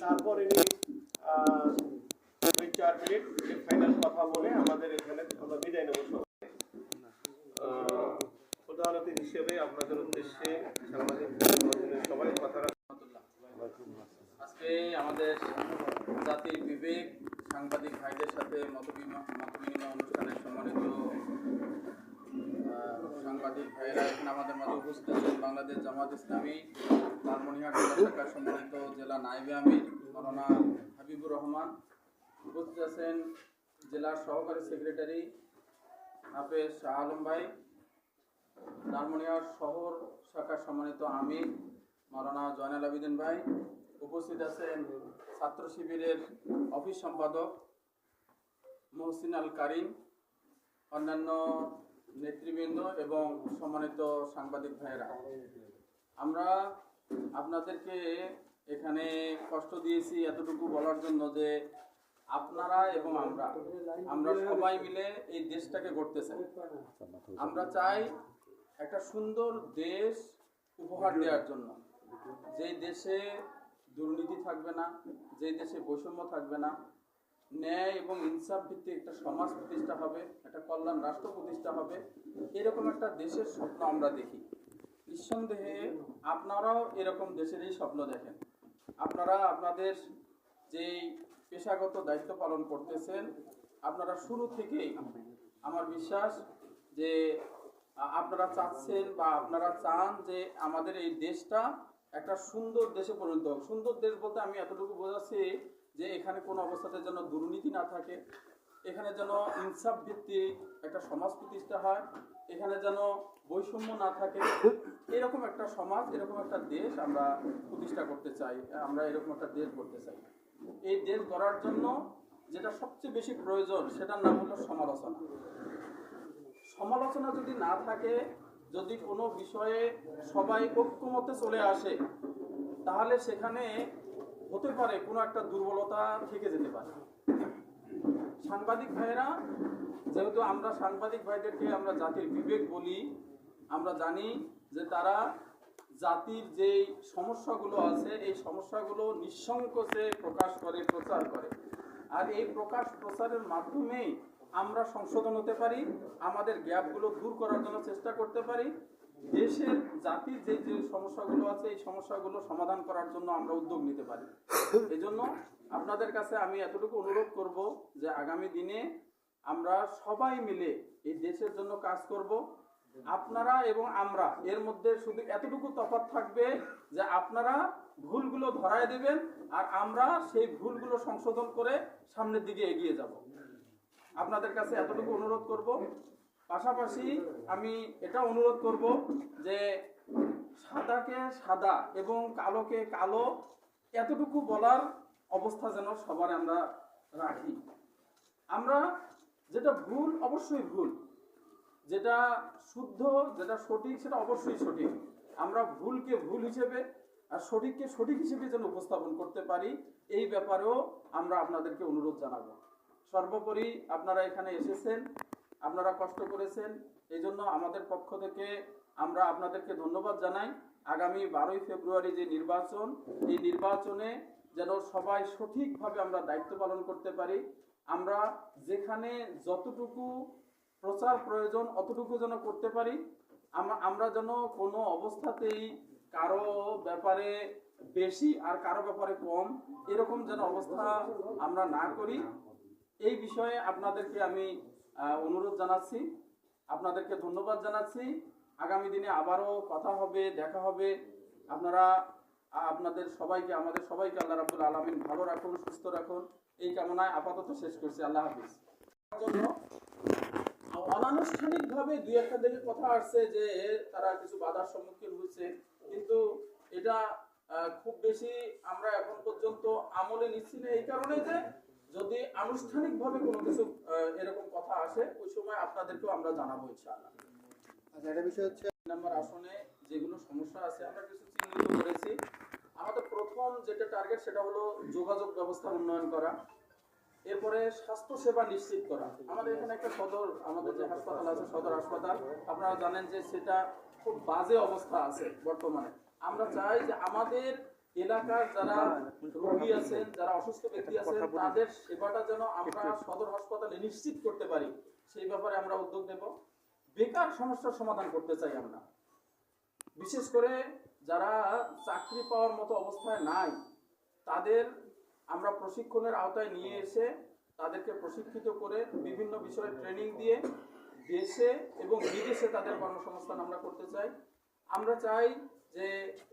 তারপর দুই চার মিনিট ফাইনাল কথা বলে আমাদের এখানে আমরা বিদায় নেব সবাই হিসেবে আপনাদের উদ্দেশ্যে সবাই কথা আজকে আমাদের জাতির বিবেক, সাংবাদিক ভাইদের সাথে মতবিনিময় মতবিনিময় অনুষ্ঠানে সম্মানিত সাংবাদিক ভাইয়েরা এখানে আমাদের মাঝে উপস্থিত আছেন। বাংলাদেশ জামাত ইসলামী, লালমনিরহাট জেলা শাখার সম্মানিত জেলা নাইবে আমির মৌলানা হাবিবুর রহমান উপস্থিত আছেন জেলার সহকারী সেক্রেটারি হাফেজ শাহ আলম ভাই লালমনিরহাট শহর শাখার সম্মানিত আমির মাওলানা জয়নাল আবিদিন ভাই, উপস্থিত আছেন ছাত্র শিবিরের অফিস সম্পাদক মহসিন আল কারিম, অন্যান্য নেতৃবৃন্দ এবং সম্মানিত সাংবাদিক ভাইয়েরা। আমরা আপনাদেরকে এখানে কষ্ট দিয়েছি এতটুকু বলার জন্য যে আপনারা এবং আমরা আমরা সবাই মিলে এই দেশটাকে গড়তে চাই। আমরা চাই একটা সুন্দর দেশ উপহার দেওয়ার জন্য। যেই দেশে দুর্নীতি থাকবে না যেই দেশে বৈষম্য থাকবে না, ন্যায় এবং ইনসাফ ভিত্তিক একটা সমাজ প্রতিষ্ঠা হবে, একটা কল্যাণ রাষ্ট্র প্রতিষ্ঠা হবে, এরকম একটা দেশের স্বপ্ন আমরা দেখি। নিঃসন্দেহে আপনারাও এরকম দেশেরই স্বপ্ন দেখেন। আপনারা আপনাদের যেই পেশাগত দায়িত্ব পালন করতেছেন, আপনারা শুরু থেকেই আমার বিশ্বাস যে আপনারা চাচ্ছেন বা আপনারা চান যে আমাদের এই দেশটা একটা সুন্দর দেশে পরিণত হোক। সুন্দর দেশ বলতে আমি এতটুকু বোঝাচ্ছি যে এখানে কোনো অবস্থাতে যেন দুর্নীতি না থাকে, এখানে যেন ইনসাফ ভিত্তিক একটা সমাজ প্রতিষ্ঠা হয়, এখানে যেন বৈষম্য না থাকে, এরকম একটা সমাজ, এরকম একটা দেশ আমরা প্রতিষ্ঠা করতে চাই, আমরা এরকম একটা দেশ করতে চাই। এই দেশ গড়ার জন্য যেটা সবচেয়ে বেশি প্রয়োজন, সেটার নাম হলো সমালোচনা। সমালোচনা যদি না থাকে, যদি কোনো বিষয়ে সবাই ঐক্যমতে চলে আসে, তাহলে সেখানে হতে পারে কোনো একটা দুর্বলতা থেকে যেতে পারে। সাংবাদিক ভাইয়েরা, যেহেতু আমরা সাংবাদিক ভাইদেরকে আমরা জাতির বিবেক বলি আমরা জানি যে তারা জাতির যে সমস্যাগুলো আছে, এই সমস্যাগুলো নিঃসংকোচে প্রকাশ করে, প্রচার করে। আর এই প্রকাশ প্রচারের মাধ্যমেই আমরা সংশোধন হতে পারি, আমাদের গ্যাপগুলো দূর করার জন্য চেষ্টা করতে পারি। দেশের জাতির যে যে সমস্যাগুলো আছে, এই সমস্যাগুলো সমাধান করার জন্য আমরা উদ্যোগ নিতে পারি। এই জন্য আপনাদের কাছে আমি এতটুকু অনুরোধ করব যে আগামী দিনে আমরা সবাই মিলে এই দেশের জন্য কাজ করব। আপনারা এবং আমরা, এর মধ্যে শুধু এতটুকু তফাৎ থাকবে যে আপনারা ভুলগুলো ধরায় দেবেন আর আমরা সেই ভুলগুলো সংশোধন করে সামনের দিকে এগিয়ে যাব। আপনাদের কাছে এতটুকু অনুরোধ করব। পাশাপাশি আমি এটা অনুরোধ করব যে সাদাকে সাদা এবং কালোকে কালো এতটুকু বলার অবস্থা যেন সবার আমরা রাখি। আমরা যেটা ভুল, অবশ্যই ভুল। যেটা শুদ্ধ, যেটা সঠিক, সেটা অবশ্যই সঠিক। আমরা ভুলকে ভুল হিসেবে আর সঠিককে সঠিক হিসেবে যেন উপস্থাপন করতে পারি, এই ব্যাপারেও আমরা আপনাদেরকে অনুরোধ জানাব। সর্বোপরি আপনারা এখানে এসেছেন, আপনারা কষ্ট করেছেন এই জন্য আমাদের পক্ষ থেকে আমরা আপনাদেরকে ধন্যবাদ জানাই। আগামী বারোই ফেব্রুয়ারি যে নির্বাচন, এই নির্বাচনে যেন সবাই সঠিকভাবে আমরা দায়িত্ব পালন করতে পারি। আমরা যেখানে যতটুকু প্রচার প্রয়োজন অতটুকু যেন করতে পারি। আমরা যেন কোনো অবস্থাতেই কারও ব্যাপারে বেশি আর কারও ব্যাপারে কম এরকম যেন অবস্থা আমরা না করি। এই বিষয়ে আপনাদেরকে আমি অনুরোধ জানাচ্ছি। আপনাদেরকে ধন্যবাদ জানাচ্ছি। আগামী দিনে আবারও কথা হবে, দেখা হবে। আপনারা আপনাদের সবাইকে, আমাদের সবাইকে আল্লাহ রাবুল আলমিন ভালো রাখুন, সুস্থ রাখুন। এই কামনায় আপাতত শেষ করছি। আল্লাহ হাফিজ। জন্য অনানুষ্ঠানিকভাবে দুই একটা দিকে কথা আসছে যে তারা কিছু বাধার সম্মুখীন হয়েছে। কিন্তু এটা খুব বেশি আমরা এখন পর্যন্ত আমলে নিচ্ছি না এই কারণে যে যদি আনুষ্ঠানিকভাবে কোনো কিছু এরকম কথা আসে ওই সময় আপনাদেরকেও আমরা জানাব ইনশাআল্লাহ। আচ্ছা একটা বিষয় হচ্ছে নাম্বার আসনে যেগুলো সমস্যা আছে আমরা কিছু চিহ্নিত করেছি। আমাদের প্রথম যেটা টার্গেট সেটা হলো যোগাযোগ ব্যবস্থা উন্নয়ন করা। এরপরে স্বাস্থ্য সেবা নিশ্চিত করা। আমাদের এখানে একটা সদর আমাদের যে হাসপাতাল আছে সদর হাসপাতাল আপনারা জানেন যে সেটা খুব বাজে অবস্থা আছে বর্তমানে। আমরা চাই যে আমাদের এলাকার যারা রোগী আছেন যারা অসুস্থ ব্যক্তি আছেন তাদের সেবাটা যেন আমরা সদর হাসপাতালে নিশ্চিত করতে পারি সেই ব্যাপারে আমরা উদ্যোগ নেব। বেকার সমস্যার সমাধান করতে চাই আমরা। বিশেষ করে যারা চাকরি পাওয়ার মতো অবস্থায় নাই তাদের আমরা প্রশিক্ষণের আওতায় নিয়ে এসে তাদেরকে প্রশিক্ষিত করে বিভিন্ন বিষয়ে ট্রেনিং দিয়ে দেশে এবং বিদেশে তাদের কর্মসংস্থান আমরা করতে চাই। আমরা চাই যে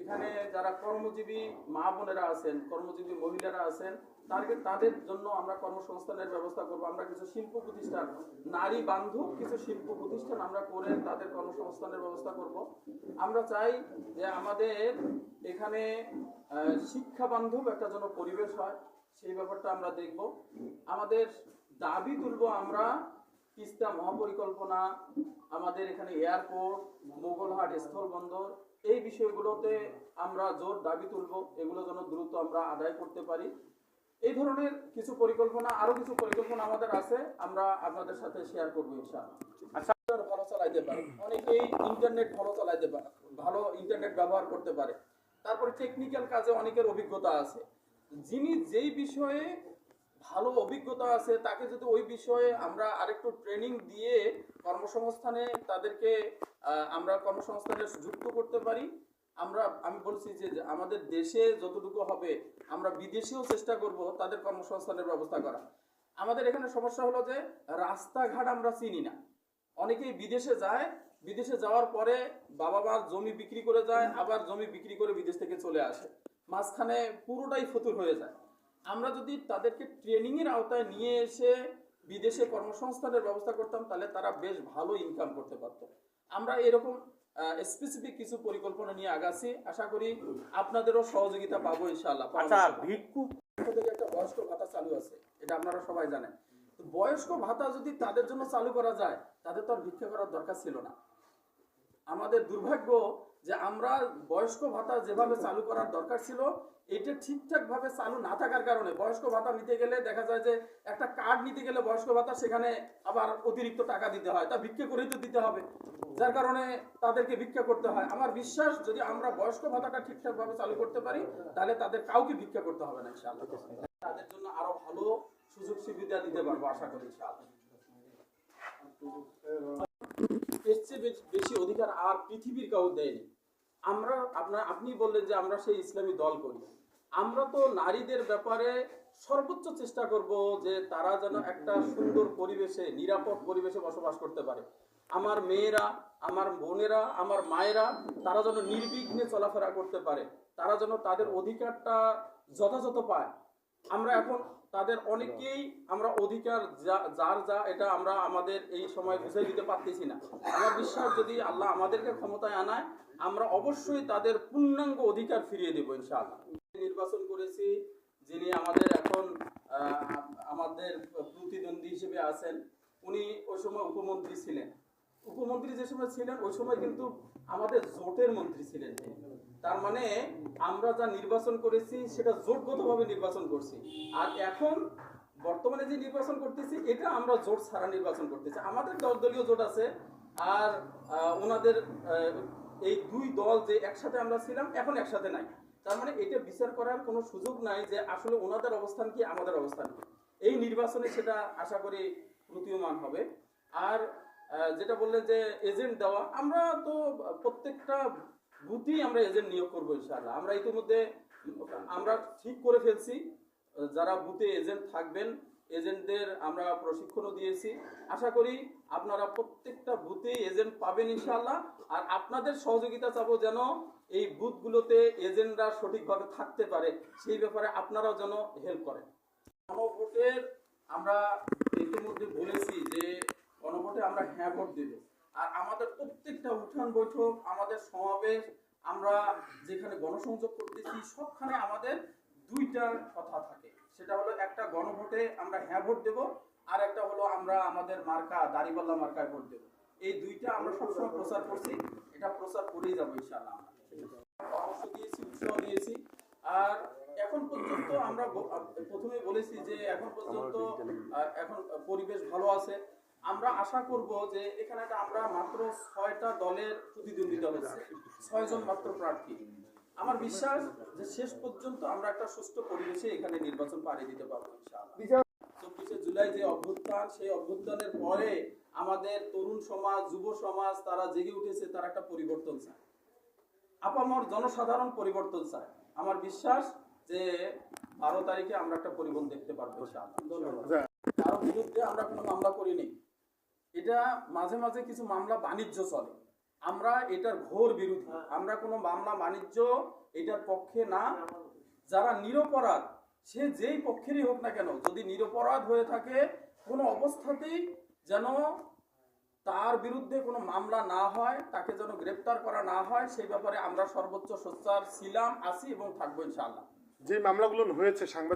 এখানে যারা কর্মজীবী মা বোনেরা আছেন, কর্মজীবী মহিলারা আছেন, তাদের তাদের জন্য আমরা কর্মসংস্থানের ব্যবস্থা করব। আমরা কিছু শিল্প প্রতিষ্ঠান, নারী বান্ধব কিছু শিল্প প্রতিষ্ঠান আমরা করে তাদের কর্মসংস্থানের ব্যবস্থা করব। আমরা চাই যে আমাদের এখানে শিক্ষা বান্ধব একটা যেন পরিবেশ হয়, সেই ব্যাপারটা আমরা দেখব। আমাদের দাবি তুলব আমরা তিস্তা মহাপরিকল্পনা, আমাদের এখানে এয়ারপোর্ট মোগলহাট স্থলবন্দর এই বিষয়গুলোতে আমরা জোর দাবি তুলব, এগুলো যেন দ্রুত আমরা আদায় করতে পারি। এই ধরনের কিছু পরিকল্পনা, আরও কিছু পরিকল্পনা আমাদের আছে, আমরা আপনাদের সাথে শেয়ার করব আচ্ছা ভালো চালাইতে পারে অনেকেই ইন্টারনেট ভালো চালাইতে পারে, ভালো ইন্টারনেট ব্যবহার করতে পারে। তারপরে টেকনিক্যাল কাজে অনেকের অভিজ্ঞতা আছে। যিনি যেই বিষয়ে ভালো অভিজ্ঞতা আছে, তাকে যদি ওই বিষয়ে আমরা আরেকটু ট্রেনিং দিয়ে কর্মসংস্থানে তাদেরকে আমরা কর্মসংস্থানে যুক্ত করতে পারি, আমরা, আমি বলছি যে আমাদের দেশে যতটুকু হবে, আমরা বিদেশেও চেষ্টা করব তাদের কর্মসংস্থানের ব্যবস্থা করা আমাদের এখানে সমস্যা হলো যে, রাস্তাঘাট আমরা চিনি না। অনেকেই বিদেশে যায়, বিদেশে যাওয়ার পরে বাবা মার জমি বিক্রি করে যায়, আবার জমি বিক্রি করে বিদেশ থেকে চলে আসে। মাঝখানে পুরোটাই ফতুর হয়ে যায়। আমরা যদি তাদেরকে ট্রেনিং এর আওতায় নিয়ে এসে বিদেশে কর্মসংস্থানের ব্যবস্থা করতাম তাহলে তারা বেশ ভালো ইনকাম করতে পারত। আমরা এরকম স্পেসিফিক কিছু পরিকল্পনা নিয়ে আগাচ্ছি। আশা করি আপনাদেরও সহযোগিতা পাবো ইনশাআল্লাহ। আচ্ছা থেকে একটা বয়স্ক ভাতা চালু আছে এটা আপনারা সবাই জানেন। বয়স্ক ভাতা যদি তাদের জন্য চালু করা যায় তাদের তো আর ভিক্ষা করার দরকার ছিল না। আমাদের দুর্ভাগ্য যে আমরা বয়স্ক ভাতা যেভাবে চালু করার দরকার ছিল, এটা ঠিকঠাকভাবে চালু না থাকার কারণে বয়স্ক ভাতা নিতে গেলে দেখা যায় যে একটা কার্ড নিতে গেলে বয়স্ক ভাতা সেখানে আবার অতিরিক্ত টাকা দিতে হয়, তা ভিক্ষা করেই তো দিতে হবে। যার কারণে তাদেরকে ভিক্ষা করতে হয়। আমার বিশ্বাস, যদি আমরা বয়স্ক ভাতাটা ঠিকঠাকভাবে চালু করতে পারি, তাহলে তাদের কাউকে ভিক্ষা করতে হবে না, ইনশাআল্লাহ। তাদের জন্য আরও ভালো সুযোগ সুবিধা দিতে পারব, আশা করি, ইনশাআল্লাহ। এর চেয়ে বেশি অধিকার আর পৃথিবীর কাউ দেয়নি। আমরা আপনার আপনি বললেন যে আমরা সেই ইসলামী দল করি। আমরা তো নারীদের ব্যাপারে সর্বোচ্চ চেষ্টা করব যে তারা যেন একটা সুন্দর পরিবেশে, নিরাপদ পরিবেশে বসবাস করতে পারে। আমার মেয়েরা, আমার বোনেরা, আমার মায়েরা, তারা যেন নির্বিঘ্নে চলাফেরা করতে পারে। তারা যেন তাদের অধিকারটা যথাযথ পায়। আমরা এখন তাদের অনেকেই আমরা অধিকার যার যা, এটা আমরা আমাদের এই সময় বুঝে দিতে পারতেছি না। আমার বিশ্বাস, যদি আল্লাহ আমাদেরকে ক্ষমতায় আনায়, আমরা অবশ্যই তাদের পূর্ণাঙ্গ অধিকার ফিরিয়ে দেবো, ইনশাআল্লাহ। নির্বাচন করেছি, যিনি আমাদের এখন আমাদের প্রতিদ্বন্দ্বী হিসেবে আছেন, উনি ওই সময় উপমন্ত্রী ছিলেন। উপমন্ত্রী যে সময় ছিলেন, ওই সময় কিন্তু আমাদের জোটের মন্ত্রী ছিলেন। তার মানে আমরা যা নির্বাচন করেছি, সেটা জোটগতভাবে নির্বাচন করছি। আর এখন বর্তমানে যে নির্বাচন করতেছি, এটা আমরা জোট ছাড়া নির্বাচন করতেছি। আমাদের দল দলীয় জোট আছে, আর ওনাদের এই দুই দল যে একসাথে আমরা ছিলাম, এখন একসাথে নাই। তার মানে এটা বিচার করার কোনো সুযোগ নাই যে আসলে ওনাদের অবস্থান কি, আমাদের অবস্থান কি। এই নির্বাচনে সেটা আশা করি প্রতীয়মান হবে। আর যেটা বললেন যে এজেন্ট দেওয়া, আমরা তো প্রত্যেকটা বুথেই আমরা এজেন্ট নিয়োগ করব ইনশাআল্লাহ। আমরা ইতিমধ্যে আমরা ঠিক করে ফেলছি, যারা বুথে এজেন্ট থাকবেন এজেন্টদের আমরা প্রশিক্ষণও দিয়েছি। আশা করি আপনারা প্রত্যেকটা বুথে এজেন্ট পাবেন ইনশাআল্লাহ। আর আপনাদের সহযোগিতা চাবো যেন এই বুথগুলোতে এজেন্টরা সঠিকভাবে থাকতে পারে। সেই ব্যাপারে আপনারাও যেন হেল্প করেন। গণভোটের আমরা ইতিমধ্যে বলেছি যে গণভোটে আমরা হ্যাঁ ভোট দেব। আর আমাদের প্রত্যেকটা উঠান বৈঠক, আমাদের সমাবেশ, আমরা যেখানে গণসংযোগ করতেছি, সবখানে আমাদের দুইটা কথা থাকে। সেটা হলো একটা গণভোটে আমরা হ্যাঁ ভোট দেব, আর একটা হলো আমরা আমাদের মার্কা, দাড়িপাল্লা মার্কায় ভোট দেব। এই দুইটা আমরা সবসময় প্রচার করছি, এটা প্রচার করেই যাব ইনশাআল্লাহ। পরামর্শ দিয়েছি, উৎসাহ দিয়েছি, আর এখন পর্যন্ত আমরা প্রথমে বলেছি যে এখন পর্যন্ত এখন পরিবেশ ভালো আছে। আমরা আশা করব যে এখানে আমরা মাত্র ছয়টা দলের প্রতিদ্বন্দ্বিতা হচ্ছে। ছয়জন মাত্র প্রার্থী। আমার বিশ্বাস যে শেষ পর্যন্ত আমরা একটা সুষ্ঠু পরিবেশে এখানে নির্বাচন পাড়ি দিতে পারব চব্বিশে জুলাই যে অভ্যুত্থান সেই অভ্যুত্থানের পরে আমাদের তরুণ সমাজ যুব সমাজ তারা জেগে উঠেছে তারা একটা পরিবর্তন চায়। আপামর জনসাধারণ পরিবর্তন চায়। আমার বিশ্বাস যে বারো তারিখে আমরা একটা পরিবর্তন দেখতে পারব। ধন্যবাদ। কারও বিরুদ্ধে আমরা কোনো মামলা করিনি। এটা মাঝে মাঝে কিছু মামলা বাণিজ্য চলে। আমরা এটার ঘোর বিরোধী। আমরা কোনো মামলা বাণিজ্য এটার পক্ষে না। যারা নিরপরাধ সে যেই পক্ষেরই হোক না কেন যদি নিরপরাধ হয়ে থাকে কোনো অবস্থাতেই যেন তার বিরুদ্ধে কোনো মামলা না হয় তাকে যেন গ্রেপ্তার করা না হয় সেই ব্যাপারে আমরা সর্বোচ্চ সোচ্চার ছিলাম আছি এবং থাকব ইনশাআল্লাহ। যে মামলাগুলো হয়েছে সাংবাদিক